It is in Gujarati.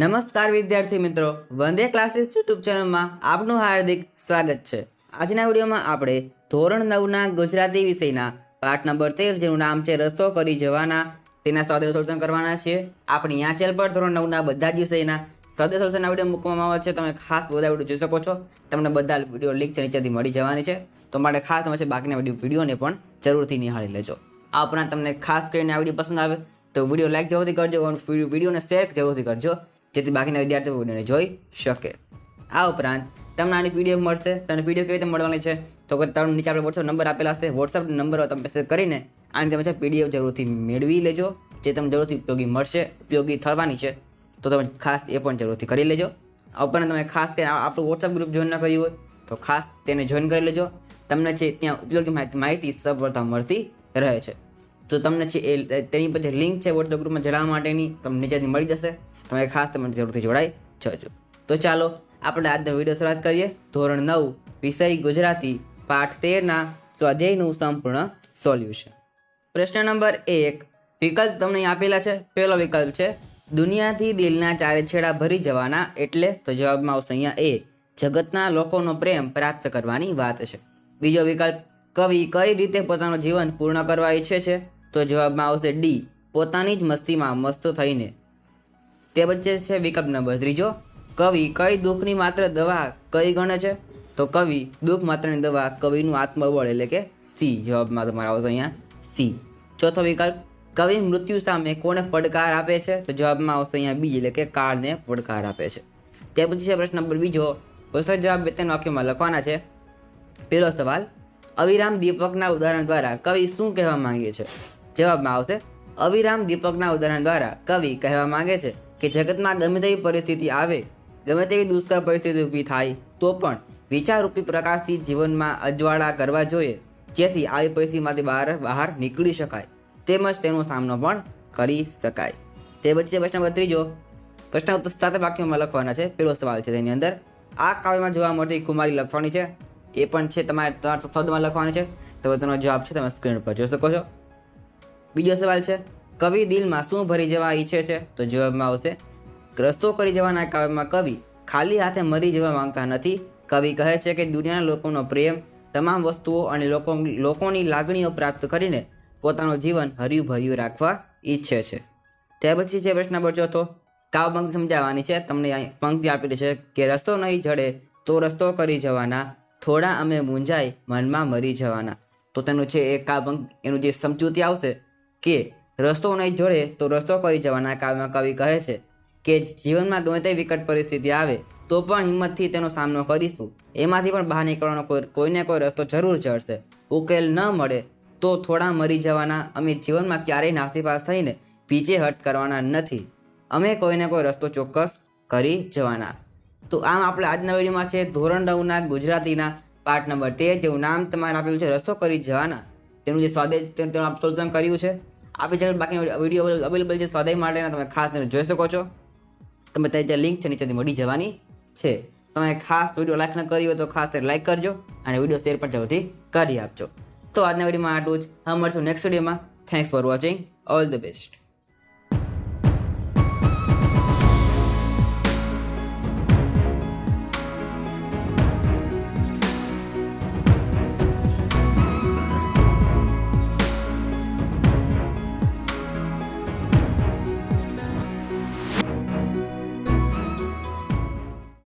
નમસ્કાર વિદ્યાર્થી મિત્રો. વંદે ક્લાસીસ યુટ્યુબ ચેનલમાં આપનું હાર્દિક સ્વાગત છે. આજના વિડીયોમાં આપણે ધોરણ નવના ગુજરાતી વિષયના પાઠ નંબર તેર જેનું નામ છે રસ્તો કરી જવાના. તેના સ્વાધ્યાય સોલ્યુશન કરવાના છીએ આપણી આ ચેનલ પર ધોરણ નવના બધા જ વિષયના સ્વાધ્યાય સોલ્યુશનના વીડિયો મૂકવામાં આવે છે. તમે ખાસ બધા વીડિયો જોઈ શકો છો. તમને બધા વીડિયો લિંક છે, નીચેથી મળી જવાની છે. તો માટે ખાસ તમે છે બાકીના વીડિયો વિડીયોને પણ જરૂરથી નિહાળી લેજો. આ ઉપરાંત તમને ખાસ કરીને આ વીડિયો પસંદ આવે તો વીડિયો લાઈક જરૂરથી કરજો વિડીયોને શેર જરૂરથી કરજો. જેથી બાકીના વિદ્યાર્થીઓ વિડીયોને જોઈ શકે. આ ઉપરાંત તમને આની પીડીએફ મળશે. તમને પીડીએફ કેવી રીતે મળવાની છે? તો તમને નીચે આપણે વોટ્સઅપ નંબર આપેલા હશે. વોટ્સઅપ નંબર તમે મેસેજ કરીને આની તમે છે પીડીએફ જરૂરથી મેળવી લેજો. જે તમને જરૂરથી ઉપયોગી મળશે, ઉપયોગી થવાની છે, તો તમે ખાસ એ પણ જરૂરથી કરી લેજો. ઉપરાંત તમે ખાસ કરીને આપણું વોટ્સઅપ ગ્રુપ જોઈન ન કર્યું હોય, તો ખાસ તેને જોઈન કરી લેજો. તમને છે ત્યાં ઉપયોગી માહિતી માહિતી સફળતા મળતી રહે છે. તો તમને છે એ, તેની પછી લિંક છે વોટ્સઅપ ગ્રુપમાં જણાવવા માટેની, તમને નીચેથી મળી જશે. તમે ખાસ તમારી જરૂરથી જોડાઈ જજો. તો ચાલો, આપણે આજનો વીડિયો શરૂઆત કરીએ. ધોરણ નવ, વિષય ગુજરાતી, પાઠ તેરના સ્વાધ્યાયનું સંપૂર્ણ સોલ્યુશન. પ્રશ્ન નંબર એક, વિકલ્પ તમને આપેલા છે. પહેલો વિકલ્પ છે, દુનિયાથી દિલના ચારે છેડા ભરી જવાના એટલે તો જવાબમાં આવશે અહીંયા એ, જગતના લોકોનો પ્રેમ પ્રાપ્ત કરવાની વાત છે. બીજો વિકલ્પ, કવિ કઈ રીતે પોતાનું જીવન પૂર્ણ કરવા ઈચ્છે છે? તો જવાબમાં આવશે ડી, પોતાની જ મસ્તીમાં મસ્ત થઈને. તે વચ્ચે છે વિકલ્પ નંબર. ત્રીજો, કવિ કઈ દુઃખની માત્ર દવા કઈ ગણે છે? તો કવિ દુઃખ માત્રની દવા કવિનું આત્મબળ એટલે કે સી. જવાબમાં તમારે આવશે અહીંયા સી. ચોથો વિકલ્પ, કવિ મૃત્યુ સામે કોને પડકાર આપે છે? તો જવાબમાં આવશે અહીંયા બી એટલે કે કાળને પડકાર આપે છે. તે પછી છે પ્રશ્ન નંબર બીજો વસ્તુ જવાબ બે ત્રણ વાક્યોમાં લખવાના છે. પહેલો સવાલ અવિરામ દીપકના ઉદાહરણ દ્વારા કવિ શું કહેવા માંગે છે? જવાબમાં આવશે અવિરામ દીપકના ઉદાહરણ દ્વારા કવિ કહેવા માંગે છે. કે જગતમાં ગમે તેવી પરિસ્થિતિ આવે, ગમે તેવી દુષ્કર પરિસ્થિતિ ઊભી થાય, તો પણ વિચારરૂપી પ્રકાશથી જીવનમાં અજવાળા કરવા જોઈએ, જેથી આવી પરિસ્થિતિમાંથી બહાર બહાર નીકળી શકાય. તેમજ તેનો સામનો પણ કરી શકાય. તે પછી પ્રશ્ન નંબર ત્રીજો પ્રશ્ન ઉત્તર વાક્યોમાં લખવાના છે. પેલો સવાલ છે તેની અંદર. આ કાવ્યમાં જોવા મળતી કુમારી લખવાની છે. એ પણ છે તમારે તમારા શબ્દમાં લખવાની છે. તો તેનો જવાબ છે તમે સ્ક્રીન પર જોઈ શકો છો. બીજો સવાલ છે. કવિ દિલમાં શું ભરી જવા ઈચ્છે છે? તો જવાબમાં આવશે રસ્તો કરી જવાના કાવ્યમાં કવિ ખાલી હાથે મરી જવા માંગતા નથી. કવિ કહે છે કે દુનિયાના લોકોનો પ્રેમ, તમામ વસ્તુઓ અને લોકો, લોકોની લાગણીઓ પ્રાપ્ત કરીને પોતાનું જીવન હર્યું ભર્યું રાખવા ઈચ્છે છે. ત્યાર પછી છે પ્રશ્ન નંબર ચોથો. કાવ પંક્તિ સમજાવવાની છે. તમને પંક્તિ આપેલી છે કે રસ્તો નહીં જડે તો રસ્તો કરી જવાના. થોડા અમે મૂંઝાઈ મનમાં મરી જવાના. તો તેનું છે એ કાવ એનું જે સમજૂતી આવશે કે રસ્તો નહીં જોડે તો રસ્તો કરી જવાના કાવ્યમાં કવિ કહે છે કે જીવનમાં ગમે તે વિકટ પરિસ્થિતિ આવે, તો પણ હિંમતથી તેનો સામનો કરીશું. એમાંથી પણ બહાર નીકળવાનો કોઈ, કોઈને કોઈ રસ્તો જરૂર જળશે ઉકેલ ન મળે તો થોડા મરી જવાના. અમે જીવનમાં ક્યારેય નાસીપાસ થઈને પીછે હટ કરવાના નથી. અમે કોઈને કોઈ રસ્તો ચોક્કસ કરી જવાના. તો આમ આપણે આજના વિડીયોમાં છે ધોરણ નવના ગુજરાતીના પાર્ટ નંબર તેર જેવું નામ તમારે આપેલું છે રસ્તો કરી જવાના. તેનું જે સ્વાદેશ તેનું સોલ્યુશન કર્યું છે. આપણી ચેનલ બાકી વીડિયો અવેલેબલ છે સ્વાધ્યાય માટેના તમે ખાસ જોઈ શકો છો. તમે ત્યાં જે લિંક છે નીચેથી મળી જવાની છે. તમે ખાસ વીડિયો લાઈક ન કરી હોય તો ખાસ લાઈક કરજો અને વીડિયો શેર પણ જરૂરથી કરી આપજો. તો આજના વિડીયોમાં આટલું જ. હા મળશું નેક્સ્ટ વિડીયોમાં thanks for watching all the best